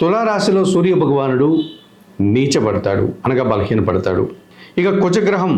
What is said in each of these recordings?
తులారాశిలో సూర్య భగవానుడు నీచబడతాడు అనగా బలహీనపడతాడు ఇక కుజగ్రహం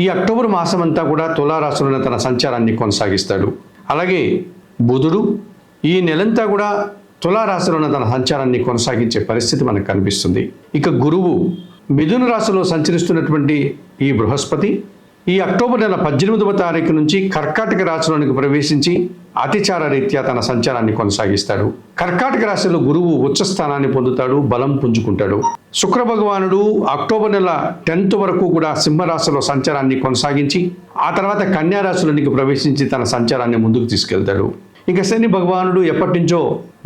ఈ అక్టోబర్ మాసం అంతా కూడా తులారాశిలోనే తన సంచారాన్ని కొనసాగిస్తాడు. అలాగే బుధుడు ఈ నెలంతా కూడా తులారాశిలోనే తన సంచారాన్ని కొనసాగించే పరిస్థితి మనకు కనిపిస్తుంది. ఇక గురువు మిథున రాశిలో సంచరిస్తున్నటువంటి ఈ బృహస్పతి ఈ అక్టోబర్ నెల పద్దెనిమిదవ తారీఖు నుంచి కర్కాటక రాశిలోనికి ప్రవేశించి అతిచార రీత్యా తన సంచారాన్ని కొనసాగిస్తాడు. కర్కాటక రాశిలో గురువు ఉచ్చ స్థానాన్ని పొందుతాడు బలం పుంజుకుంటాడు. శుక్ర భగవానుడు అక్టోబర్ నెల టెన్త్ వరకు కూడా సింహరాశిలో సంచారాన్ని కొనసాగించి ఆ తర్వాత కన్యా రాశిలోనికి ప్రవేశించి తన సంచారాన్ని ముందుకు తీసుకెళ్తాడు. ఇక శని భగవానుడు ఎప్పటి నుంచో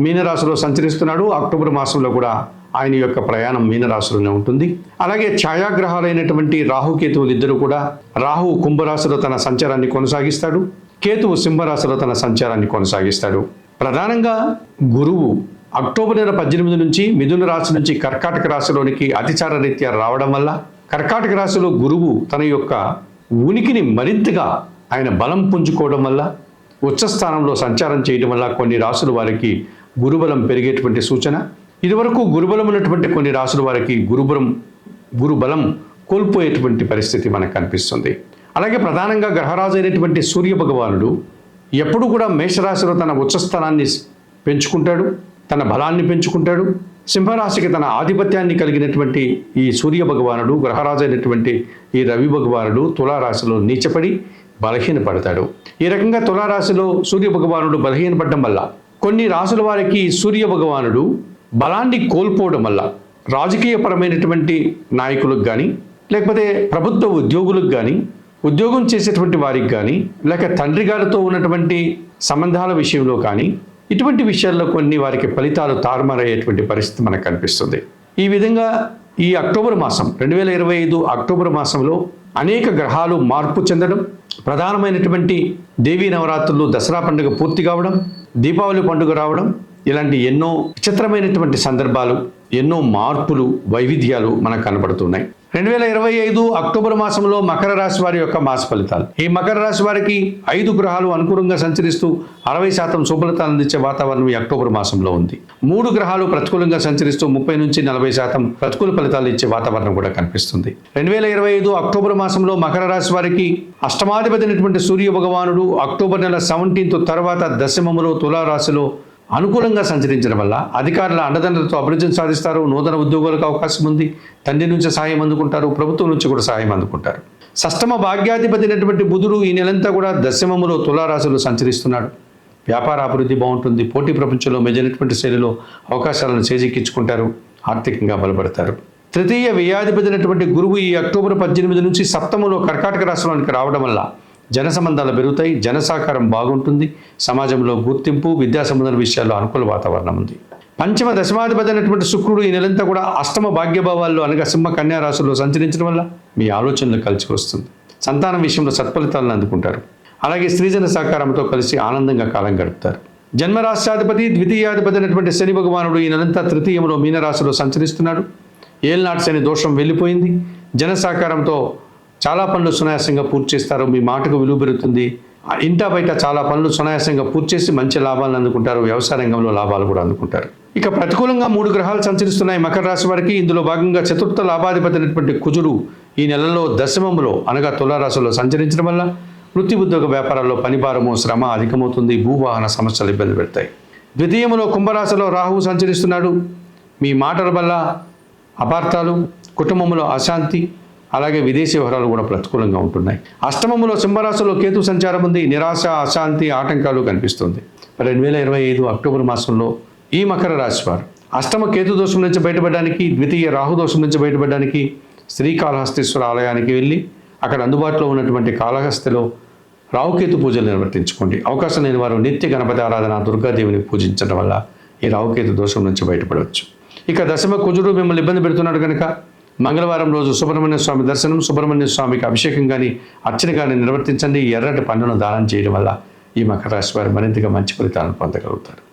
మీనరాశిలో సంచరిస్తున్నాడు. అక్టోబర్ మాసంలో కూడా ఆయన యొక్క ప్రయాణం మీనరాశిలోనే ఉంటుంది. అలాగే ఛాయాగ్రహాలైనటువంటి రాహుకేతువులు ఇద్దరు కూడా రాహు కుంభరాశిలో తన సంచారాన్ని కొనసాగిస్తాడు. కేతువు సింహరాశిలో తన సంచారాన్ని కొనసాగిస్తాడు. ప్రధానంగా గురువు అక్టోబర్ నెల పద్దెనిమిది నుంచి మిథున రాశి నుంచి కర్కాటక రాశిలోనికి అతిచార రీత్యా రావడం వల్ల కర్కాటక రాశిలో గురువు తన యొక్క ఉనికిని మరింతగా ఆయన బలం పుంజుకోవడం వల్ల ఉచ్చస్థానంలో సంచారం చేయడం వల్ల కొన్ని రాసుల వారికి గురుబలం పెరిగేటువంటి సూచన. ఇదివరకు గురుబలం ఉన్నటువంటి కొన్ని రాసుల వారికి గురుబలం గురుబలం కోల్పోయేటువంటి పరిస్థితి మనకు కనిపిస్తుంది. అలాగే ప్రధానంగా గ్రహరాజు అయినటువంటి సూర్య భగవానుడు ఎప్పుడు కూడా మేషరాశిలో తన ఉచ్చస్థానాన్ని పెంచుకుంటాడు తన బలాన్ని పెంచుకుంటాడు. సింహరాశికి తన ఆధిపత్యాన్ని కలిగినటువంటి ఈ సూర్య భగవానుడు గ్రహరాజు అయినటువంటి ఈ రవి భగవానుడు తులారాశిలో నీచపడి బలహీనపడతాడు. ఈ రకంగా తులారాశిలో సూర్య భగవానుడు బలహీనపడడం వల్ల కొన్ని రాసుల వారికి సూర్య భగవానుడు బలాన్ని కోల్పోవడం వల్ల రాజకీయపరమైనటువంటి నాయకులకు కానీ లేకపోతే ప్రభుత్వ ఉద్యోగులకు కానీ ఉద్యోగం చేసేటువంటి వారికి కానీ లేక తండ్రి గారితో ఉన్నటువంటి సంబంధాల విషయంలో కానీ ఇటువంటి విషయాల్లో కొన్ని వారికి ఫలితాలు తారుమారయ్యేటువంటి పరిస్థితి మనకు కనిపిస్తుంది. ఈ విధంగా ఈ అక్టోబర్ మాసం రెండు వేల ఇరవై ఐదు అక్టోబర్ మాసంలో అనేక గ్రహాలు మార్పు చెందడం ప్రధానమైనటువంటి దేవీ నవరాత్రులు దసరా పండుగ పూర్తి కావడం దీపావళి పండుగ రావడం ఇలాంటి ఎన్నో విచిత్రమైనటువంటి సందర్భాలు ఎన్నో మార్పులు వైవిధ్యాలు మనకు కనబడుతున్నాయి. రెండు వేల ఇరవై ఐదు అక్టోబర్ మాసంలో మకర రాశి వారి యొక్క మాస ఫలితాలు. ఈ మకర రాశి వారికి ఐదు గ్రహాలు అనుకూలంగా సంచరిస్తూ అరవై శాతం శుభలతాలు అందించే వాతావరణం ఈ అక్టోబర్ మాసంలో ఉంది. మూడు గ్రహాలు ప్రతికూలంగా సంచరిస్తూ ముప్పై నుంచి నలభై శాతం ప్రతికూల ఫలితాలు ఇచ్చే వాతావరణం కూడా కనిపిస్తుంది. రెండు వేల ఇరవై ఐదు అక్టోబర్ మాసంలో మకర రాశి వారికి అష్టమాధిపతి అయినటువంటి సూర్య భగవానుడు అక్టోబర్ నెల సెవెంటీన్త్ తర్వాత దశమములో తులారాశిలో అనుకూలంగా సంచరించడం వల్ల అధికారుల అండదండలతో అభివృద్ధిని సాధిస్తారు నూతన ఉద్యోగాలకు అవకాశం ఉంది తండ్రి నుంచి సహాయం అందుకుంటారు ప్రభుత్వం నుంచి కూడా సహాయం అందుకుంటారు. సష్టమ భాగ్యాధిపతి అయినటువంటి బుధుడు ఈ నెలంతా కూడా దశమములో తులారాశులు సంచరిస్తున్నాడు. వ్యాపార అభివృద్ధి బాగుంటుంది పోటీ ప్రపంచంలో మెజైనటువంటి శైలిలో అవకాశాలను చేజిక్కించుకుంటారు ఆర్థికంగా బలపడతారు. తృతీయ వ్యయాధిపతి అయినటువంటి గురువు ఈ అక్టోబర్ పద్దెనిమిది నుంచి సప్తములో కర్కాటక రాష్ట్రానికి రావడం వల్ల జన సంబంధాలు పెరుగుతాయి జన సహకారం బాగుంటుంది సమాజంలో గుర్తింపు విద్యా సంబంధాల విషయాల్లో అనుకూల వాతావరణం ఉంది. పంచమ దశమాధిపతి అయినటువంటి శుక్రుడు ఈ నెలంతా కూడా అష్టమ భాగ్యభావాల్లో అనగా సింహ కన్యా రాశుల్లో సంచరించడం వల్ల మీ ఆలోచనలు కలిసి వస్తుంది. సంతానం విషయంలో సత్ఫలితాలను అందుకుంటారు. అలాగే స్త్రీజన సహకారంతో కలిసి ఆనందంగా కాలం గడుపుతారు. జన్మరాష్ట్రాధిపతి ద్వితీయాధిపతి అయినటువంటి శని భగవానుడు ఈ నెలంతా తృతీయంలో మీనరాశిలో సంచరిస్తున్నాడు. ఏల్నాటి శని దోషం వెళ్ళిపోయింది. జన సహకారంతో చాలా పనులు సునాయాసంగా పూర్తి చేస్తారు మీ మాటకు విలువ పెరుగుతుంది. ఇంటా బయట చాలా పనులు సునాయాసంగా పూర్తి చేసి మంచి లాభాలను అందుకుంటారు వ్యవసాయ రంగంలో లాభాలు కూడా అందుకుంటారు. ఇక ప్రతికూలంగా మూడు గ్రహాలు సంచరిస్తున్నాయి. మకర రాశి వారికి ఇందులో భాగంగా చతుర్థ లాభాధిపతి అయినటువంటి కుజుడు ఈ నెలలో దశమములో అనగా తులారాశిలో సంచరించడం వల్ల వృత్తి ఉద్యోగ వ్యాపారాల్లో పనిభారము శ్రమ అధికమవుతుంది భూవాహన సమస్యలు ఇబ్బంది పెడతాయి. ద్వితీయములో కుంభరాశిలో రాహువు సంచరిస్తున్నాడు. మీ మాటల వల్ల అపార్థాలు కుటుంబంలో అశాంతి అలాగే విదేశీ వ్యవహారాలు కూడా ప్రతికూలంగా ఉంటున్నాయి. అష్టమంలో సింహరాశిలో కేతు సంచారం ఉంది. నిరాశ అశాంతి ఆటంకాలు కనిపిస్తుంది. రెండు వేల ఇరవై ఐదు అక్టోబర్ మాసంలో ఈ మకర రాశి వారు అష్టమ కేతు దోషం నుంచి బయటపడడానికి ద్వితీయ రాహు దోషం నుంచి బయటపడడానికి శ్రీకాళహస్తీశ్వర ఆలయానికి వెళ్ళి అక్కడ అందుబాటులో ఉన్నటువంటి కాళహస్తిలో రావుకేతు పూజలు నిర్వర్తించుకోండి. అవకాశం లేని వారు నిత్య గణపతి ఆరాధన దుర్గాదేవిని పూజించడం వల్ల ఈ రావుకేతు దోషం నుంచి బయటపడవచ్చు. ఇక దశమ కుజుడు మిమ్మల్ని ఇబ్బంది పెడుతున్నాడు కనుక మంగళవారం రోజు సుబ్రహ్మణ్య స్వామి దర్శనం సుబ్రహ్మణ్య స్వామికి అభిషేకం కానీ అర్చన కానీ నిర్వర్తించండి. ఎర్రటి పన్నును దానం చేయడం వల్ల ఈ మకర రాశి వారు మరింతగా మంచి ఫలితాలను పొందగలుగుతారు.